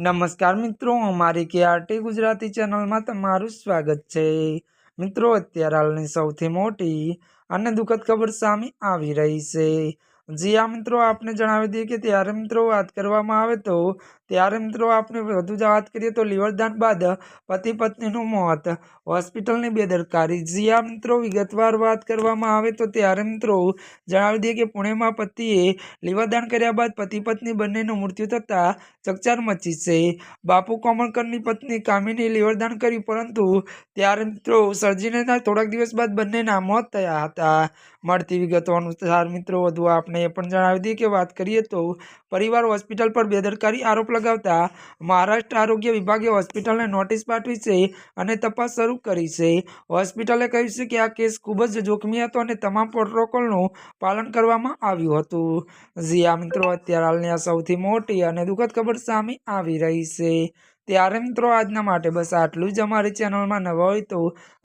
નમસ્કાર મિત્રો, અમારી કેઆરટી ગુજરાતી ચેનલમાં તમારું સ્વાગત છે. મિત્રો, અત્યારે હાલની સૌથી મોટી અને દુઃખદ ખબર સામે આવી રહી છે. જી આ મિત્રો, આપને જણાવી દઈએ કે ત્યારે મિત્રો વાત કરવામાં આવે તો, ત્યારે મિત્રો આપણે વધુ જ વાત કરીએ તો લીવરદાન બાદ પતિ પત્નીનું મોત, હોસ્પિટલની બેદરકારી. જી આ મિત્રો, વિગતવાર વાત કરવામાં આવે તો ત્યારે મિત્રો જણાવી દઈએ કે પુણેમાં પતિએ લીવરદાન કર્યા બાદ પતિ પત્ની બંનેનું મૃત્યુ થતાં ચકચાર મચી છે. બાપુ કોમળકરની પત્ની કામિની લીવરદાન કર્યું પરંતુ ત્યારે મિત્રો સર્જીને થોડાક દિવસ બાદ બંનેના મોત થયા હતા. મળતી વિગતો અનુસાર મિત્રો વધુ આપણે એ પણ જણાવી દઈએ કે વાત કરીએ તો પરિવાર હોસ્પિટલ પર બેદરકારી આરોપ લગાવતા મહારાષ્ટ્ર આરોગ્ય વિભાગે હોસ્પિટલને નોટિસ પાઠવી છે અને તપાસ શરૂ કરી છે. હોસ્પિટલે કહ્યું છે કે આ કેસ ખૂબ જ જોખમી હતો અને તમામ પ્રોટોકોલનું પાલન કરવામાં આવ્યું હતું. જી આ મિત્રો, અત્યારે હાલની આ સૌથી મોટી અને દુઃખદ ખબર સામે આવી રહી છે. ત્યારે મિત્રો, આજના માટે બસ આટલું જ. અમારી ચેનલમાં નવા હોય તો